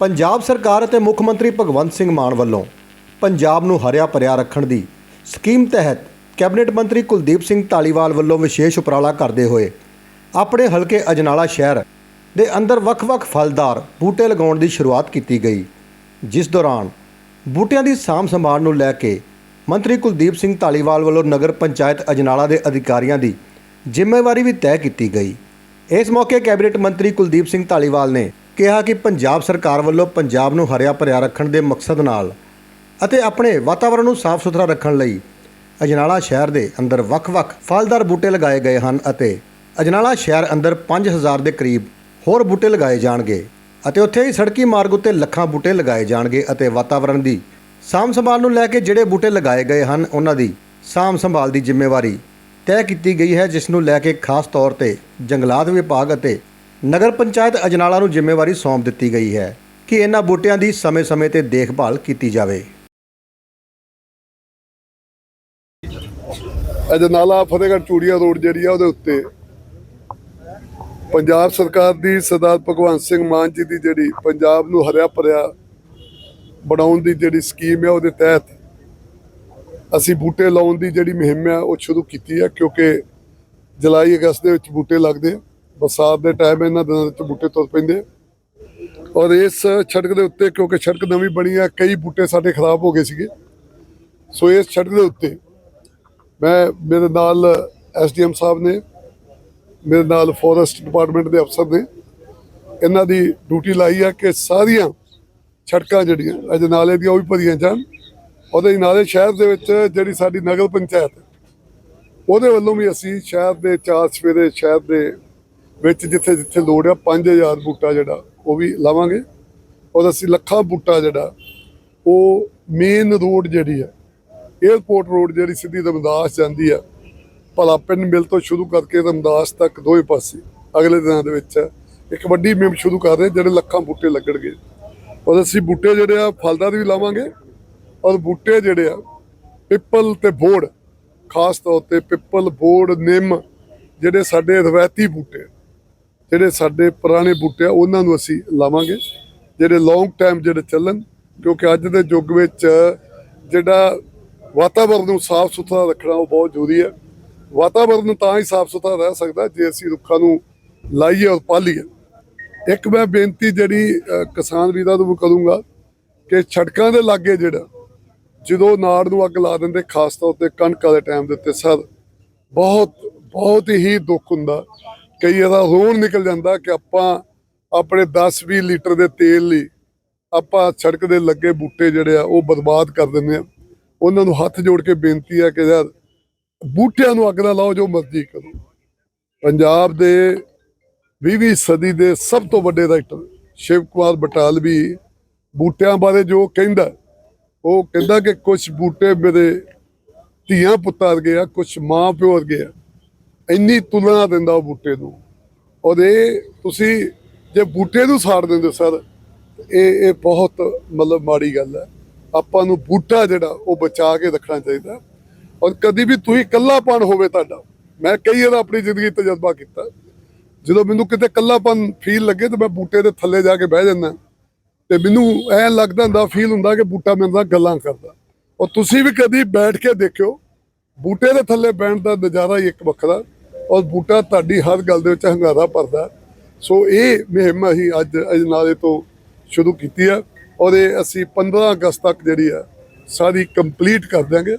ਪੰਜਾਬ ਸਰਕਾਰ ਅਤੇ ਮੁੱਖ ਮੰਤਰੀ ਭਗਵੰਤ ਸਿੰਘ ਮਾਨ ਵੱਲੋਂ ਪੰਜਾਬ ਨੂੰ ਹਰਿਆ ਭਰਿਆ ਰੱਖਣ ਦੀ ਸਕੀਮ ਤਹਿਤ ਕੈਬਨਿਟ ਮੰਤਰੀ ਕੁਲਦੀਪ ਸਿੰਘ ਢਾਲੀਵਾਲ ਵੱਲੋਂ ਵਿਸ਼ੇਸ਼ ਉਪਰਾਲਾ ਕਰਦੇ ਹੋਏ ਆਪਣੇ ਹਲਕੇ ਅਜਨਾਲਾ ਸ਼ਹਿਰ ਦੇ ਅੰਦਰ ਵੱਖ-ਵੱਖ ਫਲਦਾਰ ਬੂਟੇ ਲਗਾਉਣ ਦੀ ਸ਼ੁਰੂਆਤ ਕੀਤੀ ਗਈ, ਜਿਸ ਦੌਰਾਨ ਬੂਟਿਆਂ ਦੀ ਸਾਂਭ ਸੰਭਾਲ ਨੂੰ ਲੈ ਕੇ ਮੰਤਰੀ ਕੁਲਦੀਪ ਸਿੰਘ ਢਾਲੀਵਾਲ ਵੱਲੋਂ ਨਗਰ ਪੰਚਾਇਤ ਅਜਨਾਲਾ ਦੇ ਅਧਿਕਾਰੀਆਂ ਦੀ ਜ਼ਿੰਮੇਵਾਰੀ ਵੀ ਤੈਅ ਕੀਤੀ ਗਈ। ਇਸ ਮੌਕੇ ਕੈਬਨਿਟ ਮੰਤਰੀ ਕੁਲਦੀਪ ਸਿੰਘ ਢਾਲੀਵਾਲ ਨੇ ਕਿਹਾ ਕਿ ਪੰਜਾਬ ਸਰਕਾਰ ਵੱਲੋਂ ਪੰਜਾਬ ਨੂੰ ਹਰਿਆ ਭਰਿਆ ਰੱਖਣ ਦੇ ਮਕਸਦ ਨਾਲ ਅਤੇ ਆਪਣੇ ਵਾਤਾਵਰਣ ਨੂੰ ਸਾਫ਼ ਸੁਥਰਾ ਰੱਖਣ ਲਈ ਅਜਨਾਲਾ ਸ਼ਹਿਰ ਦੇ ਅੰਦਰ ਵੱਖ-ਵੱਖ ਫਲਦਾਰ ਬੂਟੇ ਲਗਾਏ ਗਏ ਹਨ ਅਤੇ ਅਜਨਾਲਾ ਸ਼ਹਿਰ ਅੰਦਰ 5000 ਦੇ ਕਰੀਬ ਹੋਰ ਬੂਟੇ ਲਗਾਏ ਜਾਣਗੇ ਅਤੇ ਉੱਥੇ ਹੀ ਸੜਕੀ ਮਾਰਗ ਉੱਤੇ ਲੱਖਾਂ ਬੂਟੇ ਲਗਾਏ ਜਾਣਗੇ ਅਤੇ ਵਾਤਾਵਰਣ ਦੀ ਸਾਂਭ ਸੰਭਾਲ ਨੂੰ ਲੈ ਕੇ ਜਿਹੜੇ ਬੂਟੇ ਲਗਾਏ ਗਏ ਹਨ, ਉਹਨਾਂ ਦੀ ਸਾਂਭ ਸੰਭਾਲ ਦੀ ਜ਼ਿੰਮੇਵਾਰੀ ਤੈਅ ਕੀਤੀ ਗਈ ਹੈ, ਜਿਸ ਨੂੰ ਲੈ ਕੇ ਖਾਸ ਤੌਰ ਤੇ ਜੰਗਲਾਤ ਵਿਭਾਗ ਅਤੇ ਨਗਰ ਪੰਚਾਇਤ ਅਜਨਾਲਾ ਨੂੰ ਜ਼ਿੰਮੇਵਾਰੀ ਸੌਂਪ ਦਿੱਤੀ ਗਈ ਹੈ ਕਿ ਇਹਨਾਂ ਬੂਟਿਆਂ ਦੀ ਸਮੇਂ-ਸਮੇਂ ਤੇ ਦੇਖਭਾਲ ਕੀਤੀ ਜਾਵੇ। ਅਜਨਾਲਾ ਫਤਿਹਗੜ੍ਹ ਚੂੜੀਆ ਰੋਡ ਜਿਹੜੀ ਆ ਉਹਦੇ ਉੱਤੇ ਪੰਜਾਬ ਸਰਕਾਰ ਦੀ ਸਰਦਾਰ ਭਗਵੰਤ ਸਿੰਘ ਮਾਨ ਜੀ ਦੀ ਜਿਹੜੀ ਪੰਜਾਬ ਨੂੰ ਹਰਿਆ ਭਰਿਆ ਬਣਾਉਣ ਦੀ ਜਿਹੜੀ ਸਕੀਮ ਹੈ ਉਹਦੇ ਤਹਿਤ ਅਸੀਂ ਬੂਟੇ ਲਾਉਣ ਦੀ ਜਿਹੜੀ ਮੁਹਿੰਮ ਹੈ ਉਹ ਸ਼ੁਰੂ ਕੀਤੀ ਹੈ ਕਿਉਂਕਿ ਜੁਲਾਈ ਅਗਸਤ ਦੇ ਵਿੱਚ ਬੂਟੇ ਲੱਗਦੇ ਆ। ਬਰਸਾਤ ਦੇ ਟਾਈਮ ਇਹਨਾਂ ਦਿਨਾਂ ਵਿੱਚ ਬੂਟੇ ਤੁਰ ਪੈਂਦੇ ਔਰ ਇਸ ਸੜਕ ਦੇ ਉੱਤੇ, ਕਿਉਂਕਿ ਸੜਕ ਨਵੀਂ ਬਣੀ ਆ, ਕਈ ਬੂਟੇ ਸਾਡੇ ਖਰਾਬ ਹੋ ਗਏ ਸੀਗੇ। ਸੋ ਇਸ ਸੜਕ ਦੇ ਉੱਤੇ ਮੈਂ, ਮੇਰੇ ਨਾਲ ਐਸਡੀਐਮ ਸਾਹਿਬ ਨੇ, ਮੇਰੇ ਨਾਲ ਫੋਰੈਸਟ ਡਿਪਾਰਟਮੈਂਟ ਦੇ ਅਫਸਰ ਨੇ, ਇਹਨਾਂ ਦੀ ਡਿਊਟੀ ਲਾਈ ਆ ਕਿ ਸਾਰੀਆਂ ਸੜਕਾਂ ਜਿਹੜੀਆਂ, ਅਜ ਨਾਲੇ ਦੀਆਂ ਉਹ ਵੀ ਭਰੀਆਂ ਜਾਣ। ਉਹਦੇ ਨਾਲੇ ਸ਼ਹਿਰ ਦੇ ਵਿੱਚ ਜਿਹੜੀ ਸਾਡੀ ਨਗਰ ਪੰਚਾਇਤ ਉਹਦੇ ਵੱਲੋਂ ਵੀ ਅਸੀਂ ਸ਼ਹਿਰ ਦੇ ਚਾਰ ਸਵੇਰੇ, ਸ਼ਹਿਰ ਦੇ ਵਿੱਚ ਜਿੱਥੇ ਜਿੱਥੇ ਲੋੜ ਆ 5000 ਬੂਟਾ ਜਿਹੜਾ, ਉਹ ਵੀ ਲਾਵਾਂਗੇ। ਔਰ ਅਸੀਂ ਲੱਖਾਂ ਬੂਟਾ ਜਿਹੜਾ, ਉਹ ਮੇਨ ਰੋਡ ਜਿਹੜੀ ਹੈ 에ਅਰਪੋਰਟ ਰੋਡ ਜਿਹੜੀ ਸਿੱਧੀ ਰਮਦਾਸ ਜਾਂਦੀ ਆ, ਭਲਾ ਪਿੰਡ ਮਿਲ ਤੋਂ ਸ਼ੁਰੂ ਕਰਕੇ ਰਮਦਾਸ ਤੱਕ ਦੋਵੇਂ ਪਾਸੇ, ਅਗਲੇ ਦਿਨਾਂ ਦੇ ਵਿੱਚ ਇੱਕ ਵੱਡੀ ਮੁਹਿੰਮ ਸ਼ੁਰੂ ਕਰ ਰਹੇ, ਜਿਹੜੇ ਲੱਖਾਂ ਬੂਟੇ ਲੱਗਣਗੇ। ਔਰ ਅਸੀਂ ਬੂਟੇ ਜਿਹੜੇ ਆ ਫਲਦਾਰ ਵੀ ਲਾਵਾਂਗੇ, ਔਰ ਬੂਟੇ ਜਿਹੜੇ ਆ, ਪਿੱਪਲ ਤੇ ਬੋੜ, ਖਾਸ ਤੌਰ ਤੇ ਪਿੱਪਲ, ਬੋੜ, ਨਿੰਮ, ਜਿਹੜੇ ਸਾਡੇ ਰਵਾਇਤੀ ਬੂਟੇ ਜਿਹੜੇ ਸਾਡੇ ਪੁਰਾਣੇ ਬੂਟੇ ਆ, ਉਹਨਾਂ ਨੂੰ ਅਸੀਂ ਲਾਵਾਂਗੇ। ਜਿਹੜੇ ਲੌਂਗ ਟਾਈਮ ਜਿਹੜੇ ਚੱਲਣ, ਕਿਉਂਕਿ ਅੱਜ ਦੇ ਯੁੱਗ ਵਿੱਚ ਜਿਹੜਾ ਵਾਤਾਵਰਨ ਨੂੰ ਸਾਫ਼ ਸੁਥਰਾ ਰੱਖਣਾ ਉਹ ਬਹੁਤ ਜ਼ਰੂਰੀ ਹੈ। ਵਾਤਾਵਰਨ ਨੂੰ ਤਾਂ ਹੀ ਸਾਫ਼ ਸੁਥਰਾ ਰਹਿ ਸਕਦਾ ਜੇ ਅਸੀਂ ਰੁੱਖਾਂ ਨੂੰ ਲਾਈਏ ਔਰ ਪਾਲੀਏ। ਇੱਕ ਮੈਂ ਬੇਨਤੀ ਜਿਹੜੀ ਕਿਸਾਨ ਵੀਰਾਂ ਨੂੰ ਕਰੂੰਗਾ ਕਿ ਛੜਕਾਂ ਦੇ ਲਾਗੇ ਜਿਹੜਾ, ਜਦੋਂ ਨਾੜ ਨੂੰ ਅੱਗ ਲਾ ਦਿੰਦੇ, ਖਾਸ ਤੌਰ ਤੇ ਕਣਕ ਵਾਲੇ ਟਾਈਮ ਦੇ ਉੱਤੇ ਸਰ, ਬਹੁਤ ਬਹੁਤ ਹੀ ਦੁੱਖ ਹੁੰਦਾ। ਕਈ ਇਹਦਾ ਰੋਣ ਨਿਕਲ ਜਾਂਦਾ ਕਿ ਆਪਾਂ ਆਪਣੇ 10-20 ਲੀਟਰ ਦੇ ਤੇਲ ਲਈ ਆਪਾਂ ਸੜਕ ਦੇ ਲੱਗੇ ਬੂਟੇ ਜਿਹੜੇ ਆ ਉਹ ਬਰਬਾਦ ਕਰ ਦਿੰਦੇ ਆ। ਉਹਨਾਂ ਨੂੰ ਹੱਥ ਜੋੜ ਕੇ ਬੇਨਤੀ ਆ ਕਿ ਯਾਰ ਬੂਟਿਆਂ ਨੂੰ ਅੱਗ ਨਾ ਲਾਓ ਜੋ ਮਰਜ਼ੀ ਕਰੋ। ਪੰਜਾਬ ਦੇ 20ਵੀਂ ਸਦੀ ਦੇ ਸਭ ਤੋਂ ਵੱਡੇ ਰਾਈਟਰ ਸ਼ਿਵ ਕੁਮਾਰ ਬਟਾਲਵੀ ਬੂਟਿਆਂ ਬਾਰੇ ਜੋ ਕਹਿੰਦਾ, ਉਹ ਕਹਿੰਦਾ ਕਿ ਕੁਝ ਬੂਟੇ ਮੇਰੇ ਧੀਆਂ ਪੁੱਤਾਂ ਵਰਗੇ ਆ ਕੁਝ ਮਾਂ ਪਿਓ ਵਰਗੇ ਆ। ਇੰਨੀ ਤੁਲਨਾ ਦਿੰਦਾ ਉਹ ਬੂਟੇ ਨੂੰ। ਔਰ ਇਹ ਤੁਸੀਂ ਜੇ ਬੂਟੇ ਨੂੰ ਸਾੜ ਦਿੰਦੇ ਸਰ, ਇਹ ਇਹ ਬਹੁਤ ਮਤਲਬ ਮਾੜੀ ਗੱਲ ਹੈ। ਆਪਾਂ ਨੂੰ ਬੂਟਾ ਜਿਹੜਾ, ਉਹ ਬਚਾ ਕੇ ਰੱਖਣਾ ਚਾਹੀਦਾ। ਔਰ ਕਦੀ ਵੀ ਤੁਸੀਂ ਇਕੱਲਾਪਨ ਹੋਵੇ ਤੁਹਾਡਾ, ਮੈਂ ਕਈ ਵਾਰ ਆਪਣੀ ਜ਼ਿੰਦਗੀ ਤਜਰਬਾ ਕੀਤਾ। ਜਦੋਂ ਮੈਨੂੰ ਕਿਤੇ ਇਕੱਲਾਪਨ ਫੀਲ ਲੱਗੇ ਤਾਂ ਮੈਂ ਬੂਟੇ ਦੇ ਥੱਲੇ ਜਾ ਕੇ ਬਹਿ ਜਾਂਦਾ। ਤੇ ਮੈਨੂੰ ਐ ਲੱਗਦਾ ਹੁੰਦਾ ਫੀਲ ਹੁੰਦਾ ਕਿ ਬੂਟਾ ਮੇਰੇ ਨਾਲ ਗੱਲਾਂ ਕਰਦਾ। ਔਰ ਤੁਸੀਂ ਵੀ ਕਦੀ ਬੈਠ ਕੇ ਦੇਖਿਓ, ਬੂਟੇ ਦੇ ਥੱਲੇ ਬੈਠਣ ਦਾ ਨਜ਼ਾਰਾ ਹੀ ਇੱਕ ਵੱਖਰਾ। ਔਰ ਬੂਟਾ ਤੁਹਾਡੀ ਹਰ ਗੱਲ ਦੇ ਵਿੱਚ ਹੰਗਾਰਾ ਭਰਦਾ ਸੋ ਇਹ ਮੁਹਿੰਮ ਅਸੀਂ ਅੱਜ ਅਜਨਾਲੇ ਤੋਂ ਸ਼ੁਰੂ ਕੀਤੀ ਹੈ ਔਰ ਇਹ ਅਸੀਂ 15 ਅਗਸਤ ਤੱਕ ਜਿਹੜੀ ਆ ਸਾਰੀ ਕੰਪਲੀਟ ਕਰ ਦਿਆਂਗੇ।